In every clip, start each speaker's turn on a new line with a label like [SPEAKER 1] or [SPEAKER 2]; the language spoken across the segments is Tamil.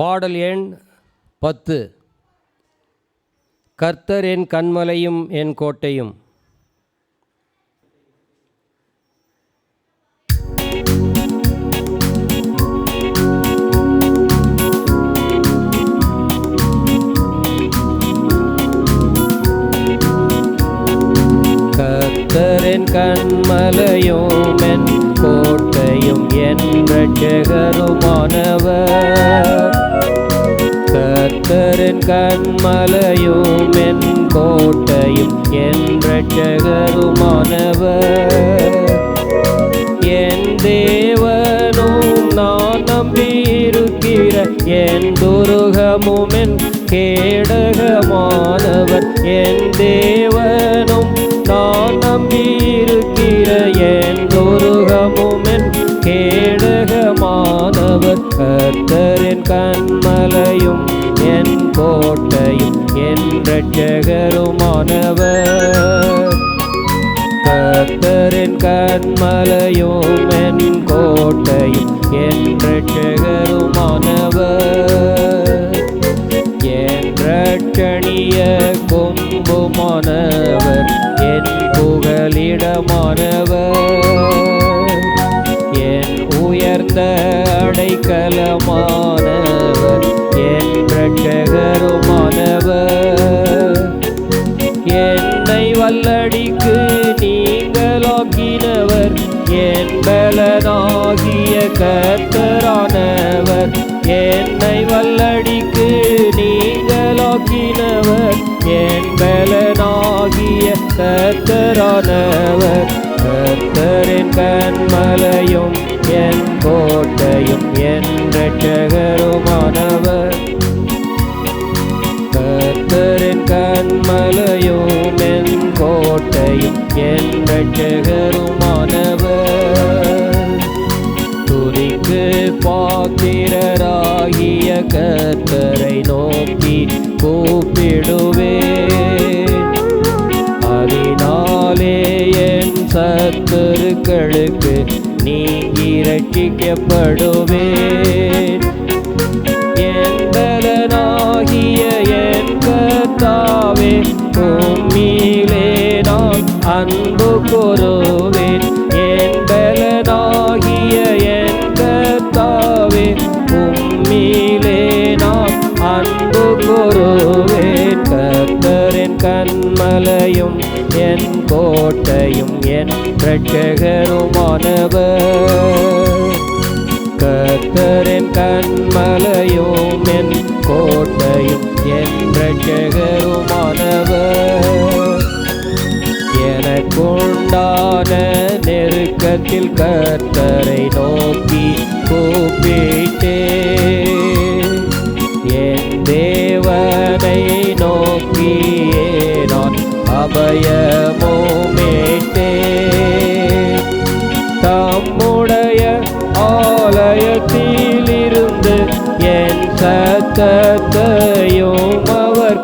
[SPEAKER 1] பாடல் எண் பத்து. கர்த்தர் என் கண்மலையும் என் கோட்டையும். கர்த்தரின் கண்மலையும் என் கோட்டையும். என் ரட்சகருமானவர் மலையும் என் கோட்டையும் என் ரட்சகருமானவர் என் தேவனும் நான் நம்பியிருக்கிற என் துருகமும் என் கேடகமானவர். என் தேவனும் நான் நம்பியிருக்கிற என் துருகமும் என் கேடகமானவர். கர்த்தர் ரட்சகருமானவர் கத்தரின் கண்மலையும் என் கோட்டையும் என் ரட்சகருமானவர் என் ரட்சணிய கொம்புமானவர் என் புகலிடமானவர். என் உயர்ந்த அடைக்கலமானவர். கல்லடிக்கு நீங்களாக்கினவர். என் பலனாகிய கர்த்தரானவர். என்னை வல்லடிக்கு நீங்களாக்கினவர். என் பலனாகிய கர்த்தரானவர். கர்த்தரின் கண்மலையும் என் ரட்சகருமானவர் துதிக்கு பாத்திரராகிய கத்தரை நோக்கி கூப்பிடுவேன். அதனாலே என் சத்துருக்களுக்கு நீ ரட்சிக்கப்படுவேன் என் கோட்டையும் என் ரட்சகருமானவர் கத்தரின் கண்மலையும் என் கோட்டையும் என் ரட்சகருமானவர் எனக்குண்டான நெருக்கத்தில் கத்தரை நோக்கி கூப்பி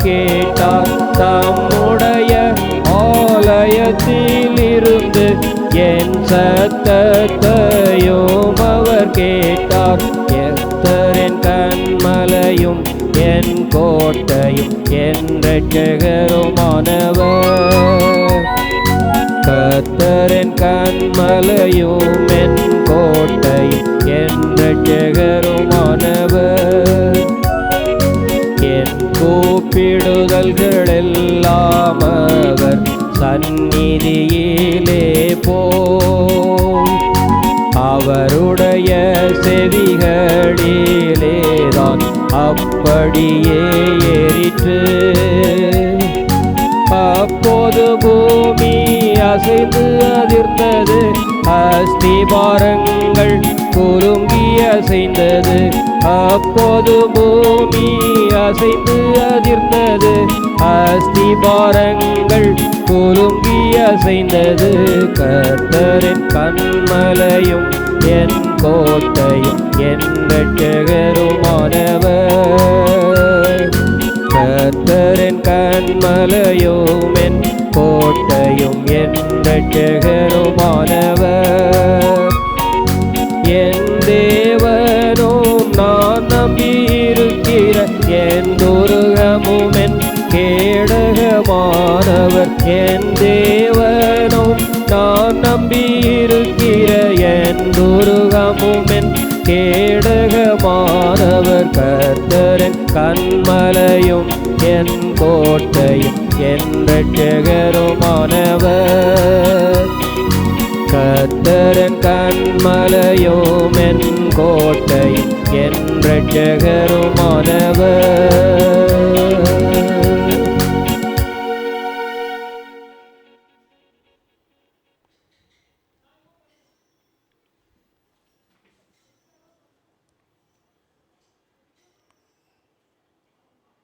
[SPEAKER 1] கேட்டார். தம்முடைய ஆலயத்திலிருந்து என் சத்தத்தையும் அவர் கேட்டார். எத்தரின் கண்மலையும் என் கோட்டையும் என் ரட்சகருமானவர் கத்தரின் கண்மலையும் என் கோட்டையும் என் ரட்சகர் ராமவர் சந்நிதியிலே போம். அவருடைய செவிகளிலேதான் அப்படியே ஏறிற்று. அப்போது பூமி அசைந்து அதிர்ந்தது. அஸ்திபாரங்கள் குலுங்கி அசைந்தது. அப்போது பூமி அசைந்து அதிர்ந்தது. அஸ்திபாரங்கள் குலுங்கி அசைந்தது. கர்த்தரின் கண்மலையும் என் கோட்டையும் என் ரட்சகருமானவர் கர்த்தரின் கண்மலையும் என் கோட்டையும் என் ரட்சகருமானவர் கேடகமானவர் என் தேவனும் நான் நம்பியிருக்கிற என் துருகமும் என் கேடகமானவர் கர்த்தரன் கண்மலையும் என் கோட்டையும் என் ரட்சகருமானவர் கர்த்தரன் கண்மலையும் என் கோட்டையும் என் ரட்சகருமானவர்